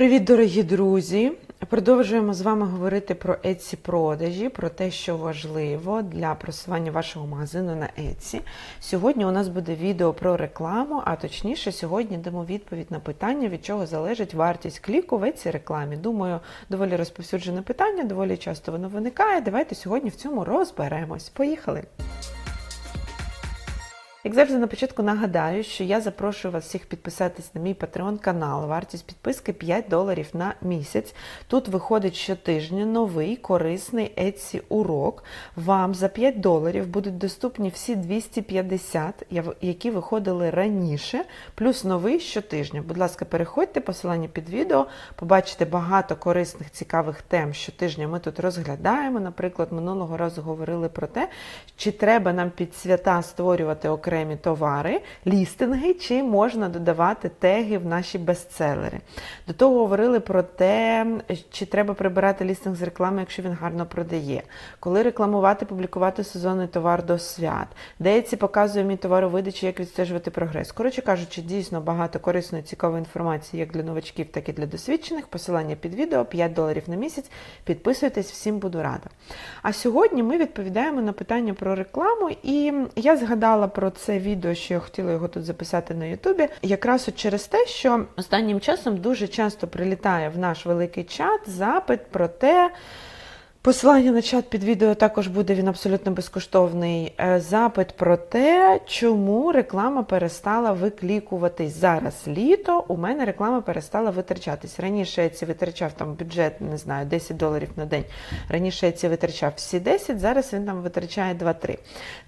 Привіт, дорогі друзі! Продовжуємо з вами говорити про Etsy продажі, про те, що важливо для просування вашого магазину на Etsy. Сьогодні у нас буде відео про рекламу, а точніше, сьогодні дамо відповідь на питання, від чого залежить вартість кліку в Etsy рекламі. Думаю, доволі розповсюджене питання, доволі часто воно виникає. Давайте сьогодні в цьому розберемось. Поїхали! Як завжди на початку нагадаю, що я запрошую вас всіх підписатись на мій Patreon канал. Вартість підписки 5 доларів на місяць. Тут виходить щотижня новий корисний Etsy урок. Вам за 5 доларів будуть доступні всі 250, які виходили раніше, плюс новий щотижня. Будь ласка, переходьте посилання під відео, побачите багато корисних цікавих тем. Щотижня ми тут розглядаємо. Наприклад, минулого разу говорили про те, чи треба нам під свята створювати окремі окремі товари, лістинги, чи можна додавати теги в наші бестселери. До того говорили про те, чи треба прибирати лістинг з реклами, якщо він гарно продає, коли рекламувати, публікувати сезонний товар до свят, деякі показує мій товаровидачі, як відстежувати прогрес. Коротше кажучи, дійсно багато корисної, цікавої інформації як для новачків, так і для досвідчених. Посилання під відео 5 доларів на місяць. Підписуйтесь, всім буду рада. А сьогодні ми відповідаємо на питання про рекламу, і я згадала про це відео, що я хотіла його тут записати на Ютубі, якраз от через те, що останнім часом дуже часто прилітає в наш великий чат запит про те. Посилання на чат під відео також буде він абсолютно безкоштовний. Е, запит про те, чому реклама перестала виклікуватись. Зараз літо у мене реклама перестала витрачатись. Раніше я ці витрачав там бюджет, не знаю, 10 доларів на день. Раніше я ці витрачав всі 10, зараз він там витрачає 2-3.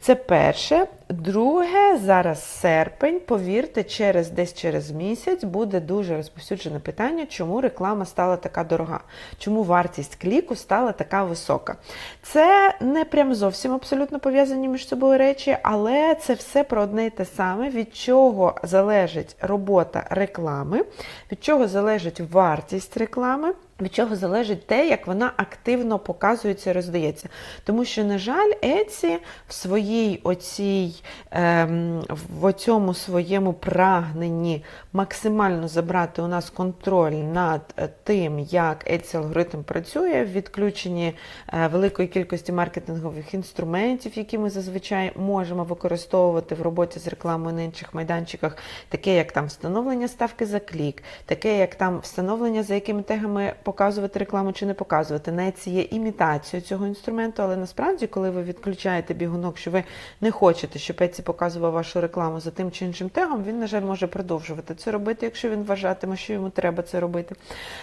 Це перше. Друге, зараз серпень. Повірте, через десь через місяць буде дуже розповсюджене питання, чому реклама стала така дорога, чому вартість кліку стала така висока. Це не прям зовсім абсолютно пов'язані між собою речі, але це все про одне і те саме, від чого залежить робота реклами, від чого залежить вартість реклами. Від чого залежить те, як вона активно показується і роздається. Тому що, на жаль, Еці в своїй оцій, ем, в цьому своєму прагненні максимально забрати у нас контроль над е, тим, як Еці алгоритм працює, в відключенні е, великої кількості маркетингових інструментів, які ми зазвичай можемо використовувати в роботі з рекламою на інших майданчиках, таке як там встановлення ставки за клік, таке як там встановлення, за якими тегами показувати рекламу чи не показувати. Це є імітацією цього інструменту, але насправді, коли ви відключаєте бігунок, що ви не хочете, щоб Еці показував вашу рекламу за тим чи іншим тегом, він, на жаль, може продовжувати це робити, якщо він вважатиме, що йому треба це робити.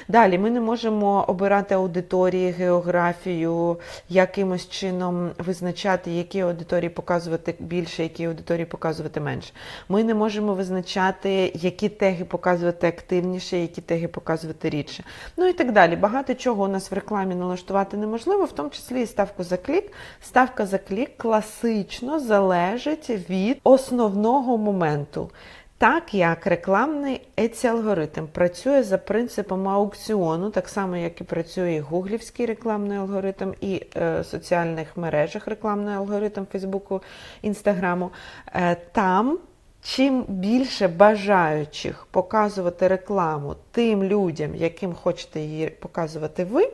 Далі ми не можемо обирати аудиторії, географію, якимось чином визначати, які аудиторії показувати більше, які аудиторії показувати менше. Ми не можемо визначати, які теги показувати активніше, які теги показувати рідше. Ну і так далі. Багато чого у нас в рекламі налаштувати неможливо, в тому числі і ставку за клік. Ставка за клік класично залежить від основного моменту. Так як рекламний еці алгоритм працює за принципом аукціону, так само, як і працює гуглівський рекламний алгоритм, і е, соціальних мережах рекламний алгоритм Фейсбуку, Інстаграму, е, там. Чим більше бажаючих показувати рекламу тим людям, яким хочете її показувати ви,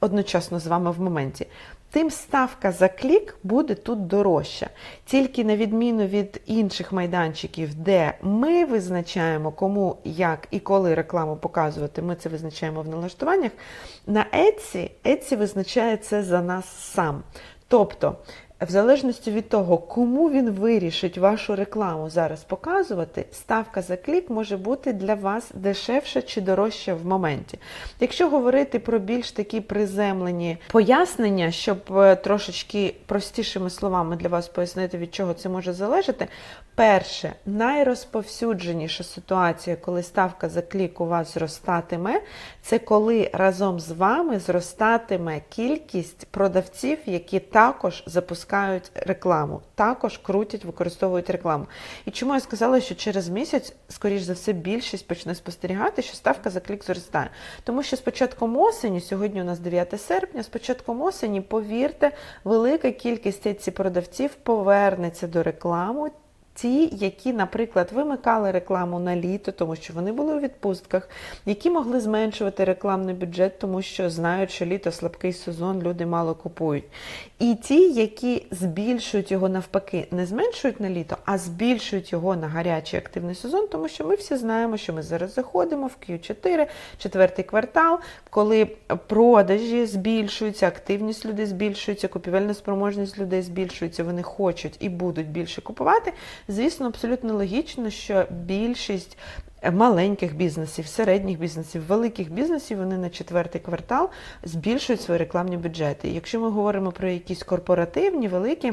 одночасно з вами в моменті, тим ставка за клік буде тут дорожча. Тільки на відміну від інших майданчиків, де ми визначаємо, кому, як і коли рекламу показувати, ми це визначаємо в налаштуваннях. На Etsy, Etsy визначає це за нас сам. Тобто, в залежності від того, кому він вирішить вашу рекламу зараз показувати, ставка за клік може бути для вас дешевша чи дорожча в моменті. Якщо говорити про більш такі приземлені пояснення, щоб е, трошечки простішими словами для вас пояснити, від чого це може залежати, перше, найрозповсюдженіша ситуація, коли ставка за клік у вас зростатиме, це коли разом з вами зростатиме кількість продавців, які також запускають рекламу, також крутять, використовують рекламу. І чому я сказала, що через місяць, скоріш за все, більшість почне спостерігати, що ставка за клік зростає. Тому що з початком осені, сьогодні у нас 9 серпня, з початком осені, повірте, велика кількість ці продавців повернеться до реклами Ті, які, наприклад, вимикали рекламу на літо, тому що вони були у відпустках, які могли зменшувати рекламний бюджет, тому що знають, що літо слабкий сезон, люди мало купують. І ті, які збільшують його навпаки, не зменшують на літо, а збільшують його на гарячий активний сезон, тому що ми всі знаємо, що ми зараз заходимо в Q4, четвертий квартал, коли продажі збільшуються, активність людей збільшується, купівельна спроможність людей збільшується, вони хочуть і будуть більше купувати. Звісно, абсолютно логічно, що більшість маленьких бізнесів, середніх бізнесів, великих бізнесів вони на четвертий квартал збільшують свої рекламні бюджети. Якщо ми говоримо про якісь корпоративні великі.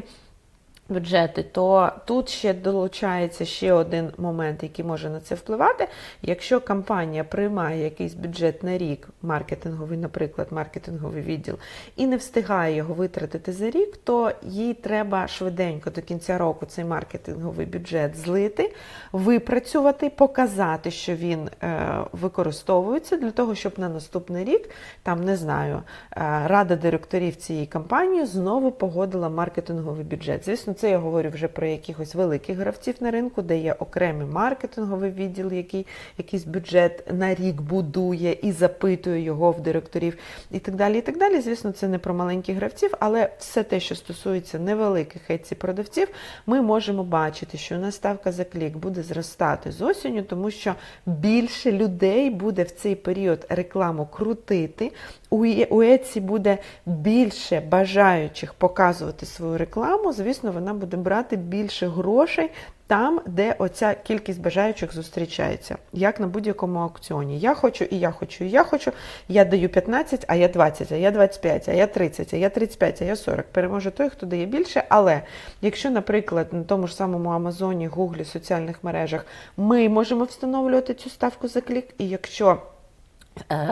Бюджети, то тут ще долучається ще один момент, який може на це впливати. Якщо компанія приймає якийсь бюджет на рік, маркетинговий, наприклад, маркетинговий відділ, і не встигає його витратити за рік, то їй треба швиденько до кінця року цей маркетинговий бюджет злити, випрацювати, показати, що він е, використовується для того, щоб на наступний рік, там не знаю, е, рада директорів цієї компанії знову погодила маркетинговий бюджет. Звісно, це я говорю вже про якихось великих гравців на ринку, де є окремий маркетинговий відділ, який якийсь бюджет на рік будує і запитує його в директорів, і так далі. І так далі. Звісно, це не про маленьких гравців, але все те, що стосується невеликих еці продавців, ми можемо бачити, що у нас ставка за клік буде зростати з осінню, тому що більше людей буде в цей період рекламу крутити. У Еці буде більше бажаючих показувати свою рекламу. Звісно, вона буде брати більше грошей там, де оця кількість бажаючих зустрічається, як на будь-якому аукціоні. Я хочу, і я хочу, і я хочу. Я даю 15, а я 20, а я 25, а я 30, а я 35, а я 40. Переможе той, хто дає більше. Але якщо, наприклад, на тому ж самому Амазоні, Гуглі, соціальних мережах ми можемо встановлювати цю ставку за клік, і якщо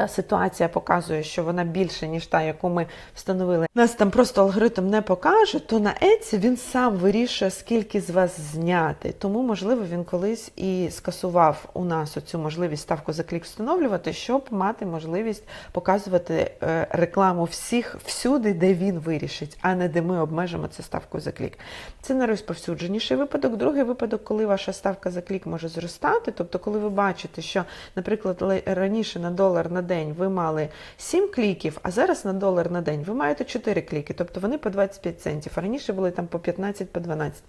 Ситуація показує, що вона більше, ніж та, яку ми встановили. Нас там просто алгоритм не покаже, то на Еці він сам вирішує, скільки з вас зняти. Тому, можливо, він колись і скасував у нас оцю можливість ставку за клік встановлювати, щоб мати можливість показувати е, рекламу всіх всюди, де він вирішить, а не де ми обмежимо це ставку за клік. Це найрозповсюдженіший випадок. Другий випадок, коли ваша ставка за клік може зростати, тобто, коли ви бачите, що, наприклад, раніше на долар долар на день ви мали 7 кліків, а зараз на долар на день ви маєте 4 кліки, тобто вони по 25 центів. Раніше були там по 15, по 12.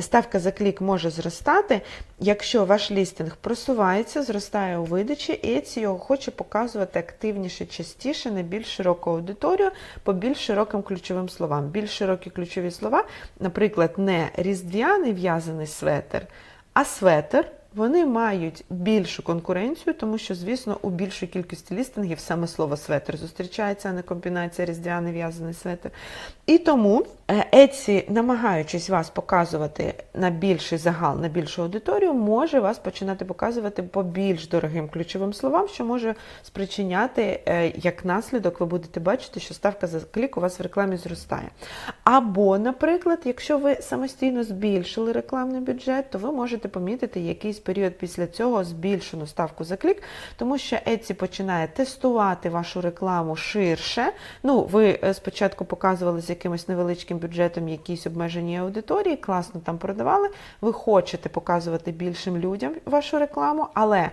Ставка за клік може зростати, якщо ваш лістинг просувається, зростає у видачі, і Etsy його хоче показувати активніше, частіше, на більш широку аудиторію, по більш широким ключовим словам. Більш широкі ключові слова, наприклад, не різдвяний в'язаний светр, а светр вони мають більшу конкуренцію, тому що, звісно, у більшій кількості лістингів саме слово светр зустрічається, а не комбінація різдвяний в'язаний светр. І тому Etsy, намагаючись вас показувати на більший загал, на більшу аудиторію, може вас починати показувати по більш дорогим ключовим словам, що може спричиняти, е, як наслідок, ви будете бачити, що ставка за клік у вас в рекламі зростає. Або, наприклад, якщо ви самостійно збільшили рекламний бюджет, то ви можете помітити якийсь період після цього збільшену ставку за клік, тому що Etsy починає тестувати вашу рекламу ширше. Ну, ви е, спочатку показували з якимось невеличким бюджетом якісь обмежені аудиторії, класно там продавали. Ви хочете показувати більшим людям вашу рекламу, але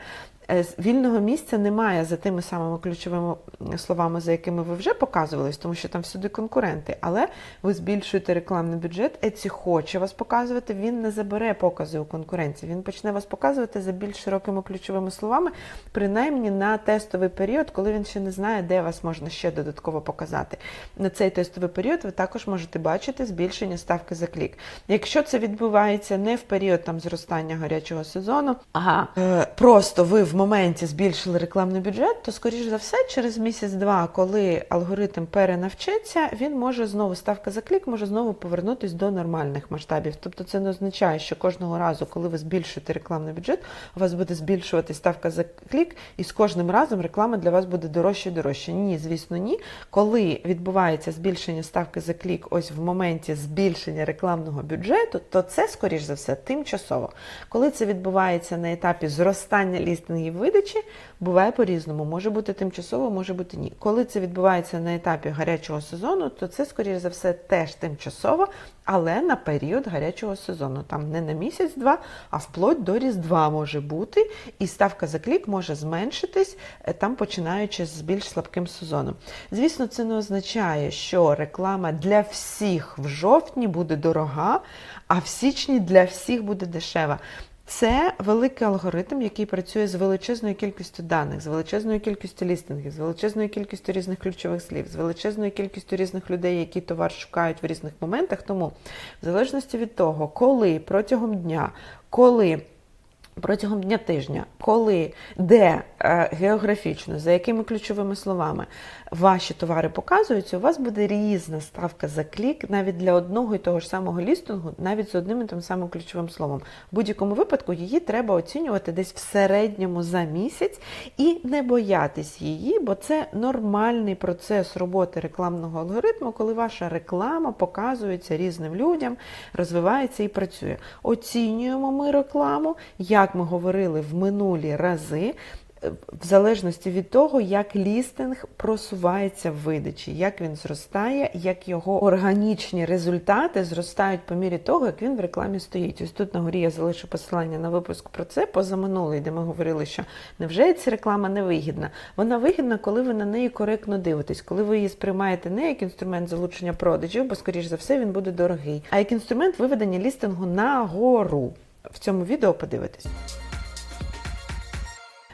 вільного місця немає за тими самими ключовими словами, за якими ви вже показувались, тому що там всюди конкуренти. Але ви збільшуєте рекламний бюджет, Еці хоче вас показувати, він не забере покази у конкуренції. Він почне вас показувати за більш широкими ключовими словами, принаймні на тестовий період, коли він ще не знає, де вас можна ще додатково показати. На цей тестовий період ви також можете бачити збільшення ставки за клік. Якщо це відбувається не в період там зростання гарячого сезону, а е, просто ви в моменті збільшили рекламний бюджет, то, скоріш за все, через місяць-два, коли алгоритм перенавчиться, він може знову ставка за клік, може знову повернутися до нормальних масштабів. Тобто це не означає, що кожного разу, коли ви збільшуєте рекламний бюджет, у вас буде збільшувати ставка за клік, і з кожним разом реклама для вас буде дорожче і дорожче. Ні, звісно, ні. Коли відбувається збільшення ставки за клік, ось в моменті збільшення рекламного бюджету, то це, скоріш за все, тимчасово. Коли це відбувається на етапі зростання лістингів, її видачі буває по-різному. Може бути тимчасово, може бути ні. Коли це відбувається на етапі гарячого сезону, то це, скоріш за все, теж тимчасово, але на період гарячого сезону. Там не на місяць-два, а вплоть до Різдва може бути, і ставка за клік може зменшитись, е, там починаючи з більш слабким сезоном. Звісно, це не означає, що реклама для всіх в жовтні буде дорога, а в січні для всіх буде дешева. Це великий алгоритм, який працює з величезною кількістю даних, з величезною кількістю лістингів, з величезною кількістю різних ключових слів, з величезною кількістю різних людей, які товар шукають в різних моментах. Тому, в залежності від того, коли протягом дня, коли Протягом дня тижня, коли, де е, географічно, за якими ключовими словами ваші товари показуються, у вас буде різна ставка за клік навіть для одного і того ж самого лістингу, навіть з одним і тим самим ключовим словом. В будь-якому випадку її треба оцінювати десь в середньому за місяць і не боятись її, бо це нормальний процес роботи рекламного алгоритму, коли ваша реклама показується різним людям, розвивається і працює. Оцінюємо ми рекламу. як ми говорили в минулі рази, в залежності від того, як лістинг просувається в видачі, як він зростає, як його органічні результати зростають по мірі того, як він в рекламі стоїть. Ось тут на горі я залишу посилання на випуск про це позаминулий, де ми говорили, що невже ця реклама не вигідна? Вона вигідна, коли ви на неї коректно дивитесь, коли ви її сприймаєте не як інструмент залучення продажів, бо, скоріш за все, він буде дорогий, а як інструмент виведення лістингу на гору. В цьому відео подивитесь.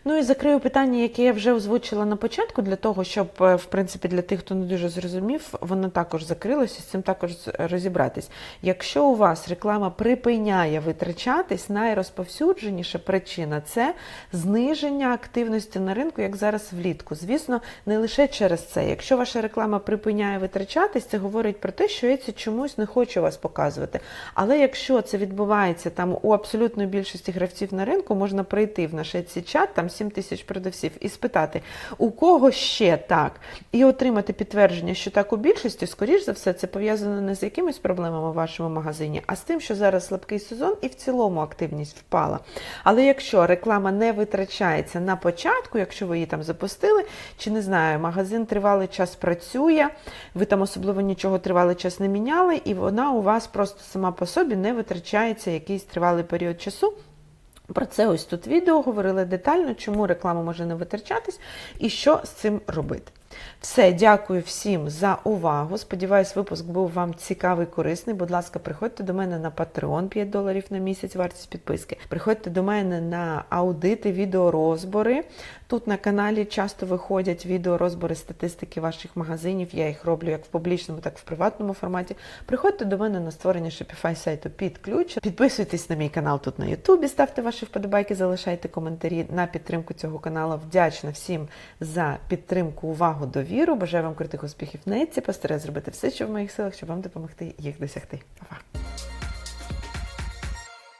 Ну і закрию питання, яке я вже озвучила на початку, для того, щоб, е, в принципі, для тих, хто не дуже зрозумів, воно також закрилося, з цим також розібратись. Якщо у вас реклама припиняє витрачатись, найрозповсюдженіша причина це зниження активності на ринку, як зараз влітку. Звісно, не лише через це. Якщо ваша реклама припиняє витрачатись, це говорить про те, що Еці чомусь не хоче вас показувати. Але якщо це відбувається там у абсолютної більшості гравців на ринку, можна прийти в наш чат, там 7 тисяч продавців, і спитати, у кого ще так, і отримати підтвердження, що так у більшості, скоріш за все, це пов'язано не з якимись проблемами в вашому магазині, а з тим, що зараз слабкий сезон і в цілому активність впала. Але якщо реклама не витрачається на початку, якщо ви її там запустили, чи не знаю, магазин тривалий час працює, ви там особливо нічого тривалий час не міняли, і вона у вас просто сама по собі не витрачається якийсь тривалий період часу. Про це ось тут відео говорили детально, чому реклама може не витрачатись і що з цим робити. Все, дякую всім за увагу. Сподіваюсь, випуск був вам цікавий, корисний. Будь ласка, приходьте до мене на Patreon 5 доларів на місяць, вартість підписки. Приходьте до мене на аудити, відеорозбори. Тут на каналі часто виходять відеорозбори статистики ваших магазинів. Я їх роблю як в публічному, так і в приватному форматі. Приходьте до мене на створення Shopify сайту під ключ. Підписуйтесь на мій канал тут на Ютубі, ставте ваші вподобайки, залишайте коментарі на підтримку цього каналу. Вдячна всім за підтримку, увагу, довіру. Бажаю вам крутих успіхів в нетці. Постараюсь зробити все, що в моїх силах, щоб вам допомогти їх досягти. Па-па!